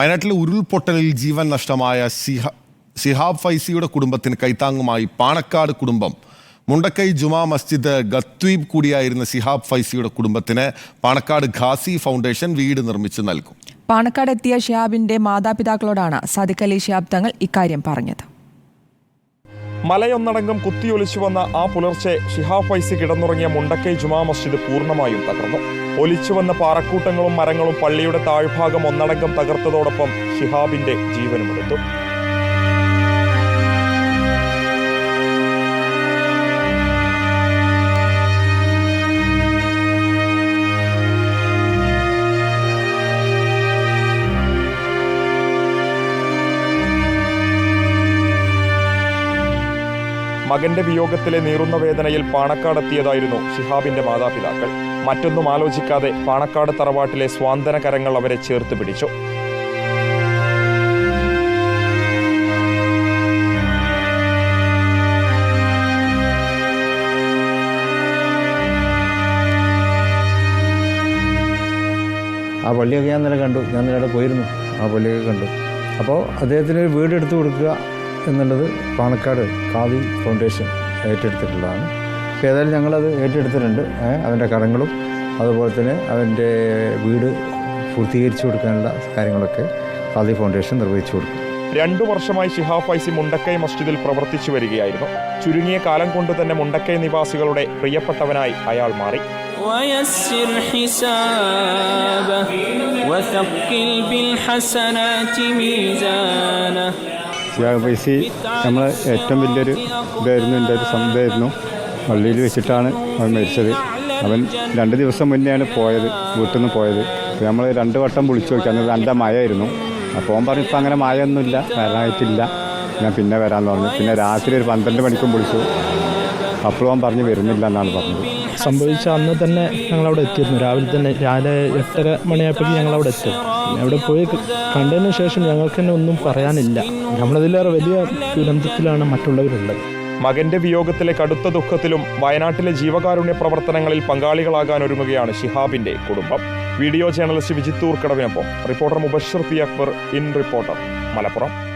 വയനാട്ടിലെ ഉരുൾപൊട്ടലിൽ ജീവൻ നഷ്ടമായ സിഹ സിഹാബ് ഫൈസിയുടെ കുടുംബത്തിന് കൈത്താങ്ങുമായി പാണക്കാട് കുടുംബം. മുണ്ടക്കൈ ജുമാ മസ്ജിദ് ഗത്വീബ് കൂടിയായിരുന്ന സിഹാബ് ഫൈസിയുടെ കുടുംബത്തിന് പാണക്കാട് ഖാസി ഫൗണ്ടേഷൻ വീട് നിർമ്മിച്ച് നൽകും. പാണക്കാട് എത്തിയ ഷിഹാബിന്റെ മാതാപിതാക്കളോടാണ് സാദിഖ് അലി ഷിഹാബ് തങ്ങൾ ഇക്കാര്യം പറഞ്ഞത്. മലയൊന്നടങ്കം കുത്തിയൊലിച്ചു വന്ന ആ പുലർച്ചെ ഷിഹാബ് ഫൈസി കിടന്നുറങ്ങിയ മുണ്ടക്കൈ ജുമാ മസ്ജിദ് പൂർണമായും തകർന്നു. ഒലിച്ചു വന്ന പാറക്കൂട്ടങ്ങളും മരങ്ങളും പള്ളിയുടെ താഴ്ഭാഗം ഒന്നടങ്കം തകർത്തതോടൊപ്പം ഷിഹാബിന്റെ ജീവനുമെടുത്തു. മകന്റെ വിയോഗത്തിലെ നീറുന്ന വേദനയിൽ പാണക്കാടെത്തിയതായിരുന്നു ഷിഹാബിന്റെ മാതാപിതാക്കൾ. മറ്റൊന്നും ആലോചിക്കാതെ പാണക്കാട് തറവാട്ടിലെ സ്വാന്തന കരങ്ങൾ അവരെ ചേർത്ത് പിടിച്ചു. ആ പള്ളിയൊക്കെ ഞാൻ ഇന്നലെ കണ്ടു. ഞാൻ ഇന്നലെ പോയിരുന്നു. ആ പള്ളിയൊക്കെ കണ്ടു. അപ്പോൾ അദ്ദേഹത്തിന് ഒരു വീട് എടുത്തു കൊടുക്കുക എന്നുള്ളത് പാണക്കാട് കാവി ഫൗണ്ടേഷൻ ഏറ്റെടുത്തിട്ടുള്ളതാണ് അപ്പോൾ ഏതായാലും ഞങ്ങളത് ഏറ്റെടുത്തിട്ടുണ്ട് ഏ, അവൻ്റെ കടങ്ങളും അതുപോലെ തന്നെ അവൻ്റെ വീട് പൂർത്തീകരിച്ചു കൊടുക്കാനുള്ള കാര്യങ്ങളൊക്കെ കാവി ഫൗണ്ടേഷൻ നിർവഹിച്ചു കൊടുക്കും രണ്ടു വർഷമായി ഷിഹാബ് ഫൈസി മുണ്ടക്കൈ മസ്ജിദിൽ പ്രവർത്തിച്ചു വരികയായിരുന്നു ചുരുങ്ങിയ കാലം കൊണ്ട് തന്നെ മുണ്ടക്കൈ നിവാസികളുടെ പ്രിയപ്പെട്ടവനായി അയാൾ മാറി ويسر حسابه وثقل بالحسنات ميزانه സിയാഗ് പൈസി നമ്മൾ ഏറ്റവും വലിയൊരു ഇതായിരുന്നു എന്റെ ഒരു സംഭവമായിരുന്നു. പള്ളിയിൽ വെച്ചിട്ടാണ് അവൻ മരിച്ചത്. അവൻ രണ്ട് ദിവസം മുന്നെയാണ് പോയത് വീട്ടിൽ നിന്ന് പോയത്. നമ്മൾ രണ്ട് വട്ടം വിളിച്ചു നോക്കി അന്ന് നല്ല മഴയായിരുന്നു. അപ്പോൾ അവൻ പറഞ്ഞു ഇപ്പം അങ്ങനെ മഴയൊന്നുമില്ല വരാനായിട്ടില്ല. ഞാൻ പിന്നെ വരാമെന്ന് പറഞ്ഞു. പിന്നെ രാത്രി ഒരു പന്ത്രണ്ട് മണിക്കും വിളിച്ചു. അപ്പോഴും അവൻ പറഞ്ഞ് വരുന്നില്ല എന്നാണ് പറഞ്ഞത്. സംഭവിച്ച അന്ന് തന്നെ ഞങ്ങളവിടെ എത്തിയിരുന്നു. രാവിലെ തന്നെ രാവിലെ എട്ടര മണിയായപ്പോഴേക്കും ഞങ്ങളവിടെ എത്തും. അവിടെ പോയി കണ്ടതിന് ശേഷം ഞങ്ങൾക്ക് തന്നെ ഒന്നും പറയാനില്ല. നമ്മളതിലേറെ വലിയ ദുരന്തത്തിലാണ് മറ്റുള്ളവരുള്ളത്. മകന്റെ വിയോഗത്തിലെ കടുത്ത ദുഃഖത്തിലും വയനാട്ടിലെ ജീവകാരുണ്യ പ്രവർത്തനങ്ങളിൽ പങ്കാളികളാകാൻ ഒരുങ്ങുകയാണ് ഷിഹാബിന്റെ കുടുംബം. വീഡിയോ ജേർണലിസ്റ്റ് വിജിത്തൂർ കടവിനൊപ്പം reporter Mubashar P Akbar in reporter. Malappuram.